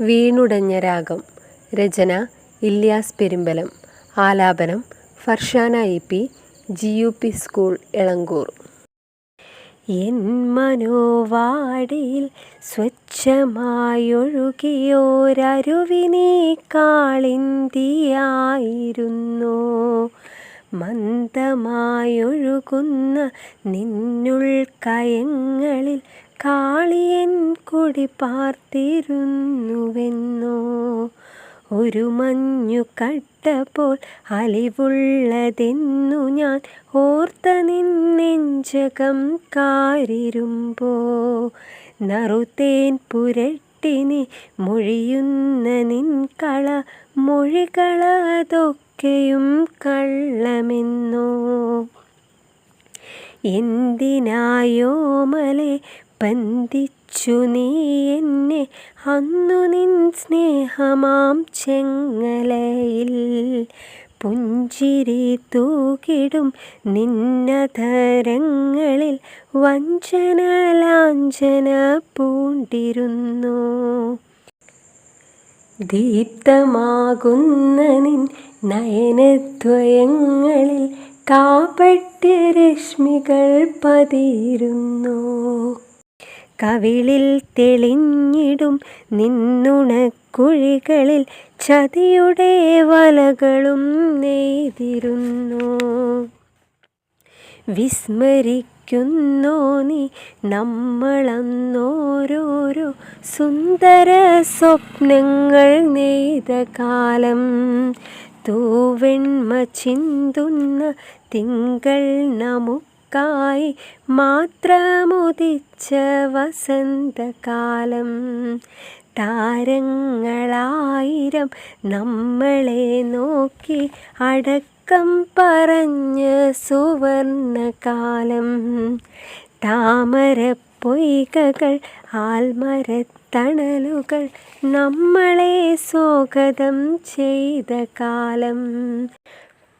വീണുടഞ്ഞ രാഗം. രചന ഇല്യാസ് പെരുമ്പലം. ആലാപനം Farshana E P G U P school Elankur. N മനോവാടിയിൽ സ്വച്ഛമായൊഴുകിയോരരുവിനേക്കാളിന്തിയായിരുന്നു മന്ദമായൊഴുകുന്ന നിന്നുൾക്കയങ്ങളിൽ കാളിയൻ കൊടി പാർത്തിരുന്നുവെന്നോ? ഒരു മഞ്ഞു കട്ടപ്പോൾ അലിവുള്ളതെന്നു ഞാൻ ഓർത്ത നിന്നെഞ്ചകം കാരിരുമ്പോ. നറുതേൻ പുരട്ടിനി മൊഴിയുന്ന നിൻ കള മൊഴികളതൊക്കെയും കള്ളമെന്നോ? എന്തിനായോമലെ ബന്ധിച്ചു നീ എന്നെ. അന്നു നിൻ സ്നേഹമാം ചെങ്ങലയിൽ പുഞ്ചിരി തൂകിടും നിന്നതരങ്ങളിൽ വഞ്ചന ലാഞ്ചന പൂണ്ടിരുന്നു. ദീപ്തമാകുന്ന നിൻ നയനദ്വയങ്ങളിൽ കാപട്യരശ്മികൾ പതിയിരുന്നു. കവിളിൽ തെളിഞ്ഞിടും നിന്നുണക്കുഴികളിൽ ചതിയുടെ വലകളും നെയ്തിരുന്നു. വിസ്മരിക്കുന്നോ നീ നമ്മളന്നോരോരോ സുന്ദര സ്വപ്നങ്ങൾ നെയ്ത കാലം. തൂവെണ്മ ചിന്തുന്ന തിങ്കൾ നമുക്കായി മാത്രമുദിച്ച വസന്തകാലം. താരങ്ങളായിരം നമ്മളെ നോക്കി അടക്കം പറഞ്ഞ സുവർണകാലം. താമര താമരപ്പൊയ്കകൾ ആൽമരത്തണലുകൾ നമ്മളെ സ്വാഗതം ചെയ്ത കാലം.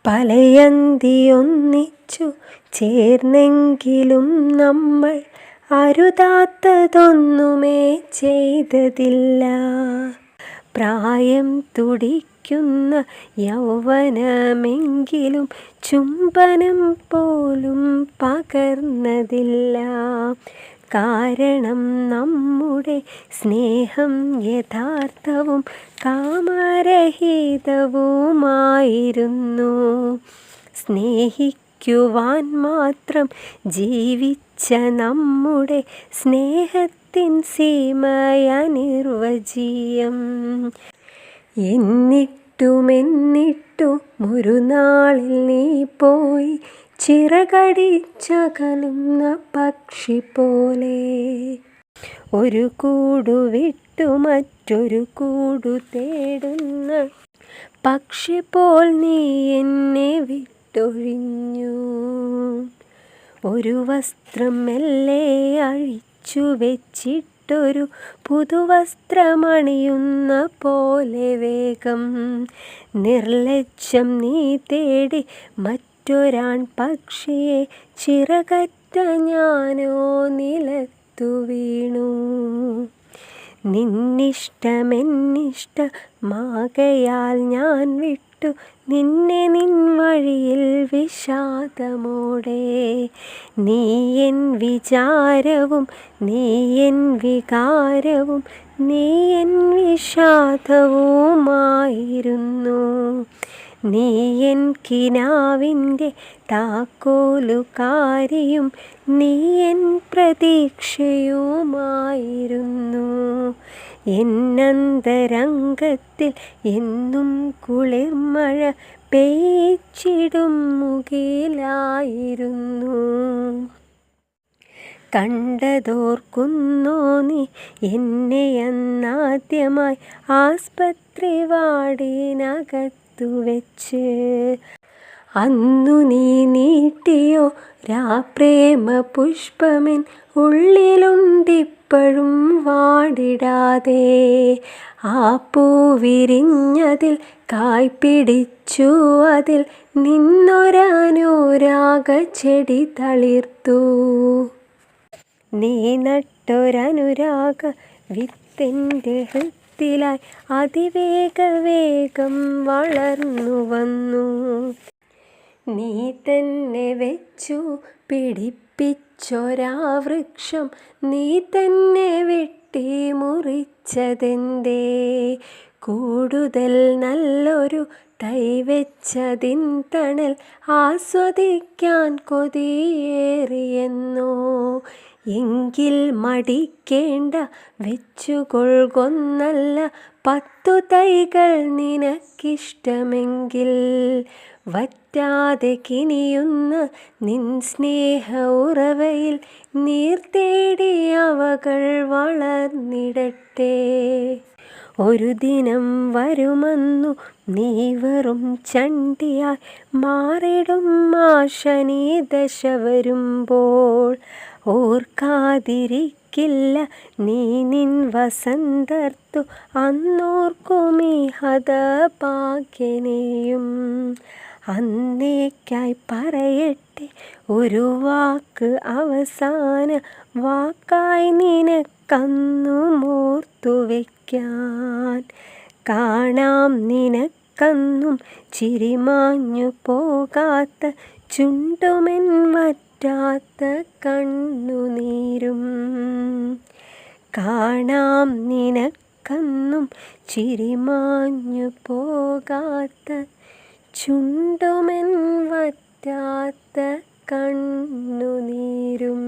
പലയന്തിയൊന്നിച്ചു ചേർന്നെങ്കിലും നമ്മൾ അരുതാത്തതൊന്നുമേ ചെയ്തതില്ല. പ്രായം തുടിക്കുന്ന യൗവനമെങ്കിലും ചുംബനം പോലും പകർന്നതില്ല. കാരണം നമ്മുടെ സ്നേഹം യഥാർത്ഥവും കാമരഹിതവുമായിരുന്നു. സ്നേഹിക്കുവാൻ മാത്രം ജീവിച്ച നമ്മുടെ സ്നേഹത്തിൻ സീമയനിർവചീയം എന്നിട്ടുമെന്നിട്ടും ഒരു നാളിൽ നീ പോയി ചിറകടിച്ചകലുന്ന പക്ഷി പോലെ. ഒരു കൂടു വിട്ടു മറ്റൊരു കൂടു തേടുന്ന പക്ഷി പോൽ നീ എന്നെ വിട്ടൊഴിഞ്ഞു. ഒരു വസ്ത്രം മെല്ലെ അഴിച്ചു വെച്ചിട്ടൊരു പുതുവസ്ത്രമണിയുന്ന പോലെ വേഗം. നിർലജ്ജം നീ തേടി മറ്റൊരാൺ പക്ഷിയെ ചിറകറ്റ ഞാനോ നിലത്തു വീണു. നിന്നിഷ്ടമെന്നിഷ്ടമാകയാൽ ഞാൻ വിട്ടു. നിന്നെ നിൻ വഴിയിൽ വിഷാദമോടെ. നീ എൻ വിചാരവും നീ എൻ വികാരവും നീ എൻ വിഷാദവുമായിരുന്നു. നീ എൻ കിനാവിന്റെ താക്കോലുകാരിയും എൻ പ്രതീക്ഷയുമായിരുന്നു. എന്നന്തരംഗത്തിൽ എന്നും കുളിർമഴ പെയ്ച്ചിടും മുകിലായിരുന്നു. കണ്ടതോർക്കുന്നോ നീ എന്നെ അന്നാദ്യമായി ആസ്പത്രി വാർഡിനകത്തു വെച്ച്. അന്നു നീ നീട്ടിയോ രാപ്രേമ പുഷ്പമെൻ ഉള്ളിലുണ്ടിപ്പോഴും വാടിടാതെ. ആ പൂവിരിഞ്ഞതിൽ കായ്പിടിച്ചു അതിൽ നിന്നൊരനുരാഗ ചെടി തളിർത്തു. നീ നട്ടൊരനുരാഗ വിത്തെന്റെ ഹൃദയ രൂപത്തിലായി അതിവേഗ വേഗം വളർന്നു വന്നു. നീ തന്നെ വെച്ചു പിടിപ്പിച്ചൊരാ വൃക്ഷം നീ തന്നെ വെട്ടി മുറിച്ചതെന്തേ? കൂടുതൽ നല്ലൊരു തൈ വെച്ചതിൻ തണൽ ആസ്വദിക്കാൻ കൊതിയേറിയെന്നോ? എങ്കിൽ മടിക്കേണ്ട വെച്ചുകൊള്ളുകൊന്നല്ല പത്തു തൈകൾ നിനക്കിഷ്ടമെങ്കിൽ വറ്റാതെ കിനിയുന്ന നിൻ സ്നേഹ ഉറവയിൽ നീർ തേടി അവകൾ വളർന്നിടട്ടെ. ഒരു ദിനം വരുമെന്നു നീ വെറും ചണ്ടിയായി മാറിടും ആ ശനി ദശ വരുമ്പോൾ. ഓർക്കാതിരിക്കില്ല. നീ നിൻ വസന്തർത്തു അന്നോർക്കുമീ ഹതഭാഗ്യനെയും അന്നേക്കായി പറയട്ടെ ഒരു വാക്ക് അവസാന വാക്കായി നിനക്കന്നു മോർത്തു വയ്ക്കാൻ കാണാം നിനക്കന്നും ചിരിമാഞ്ഞു പോകാത്ത ചുണ്ടുമെൻ വറ്റാത്ത കണ്ണുനീരും. കാണാം നിനക്കന്നും ചിരിമാഞ്ഞു പോകാത്ത ചുണ്ടുമെൻ വറ്റാത്ത കണ്ണുനീരും.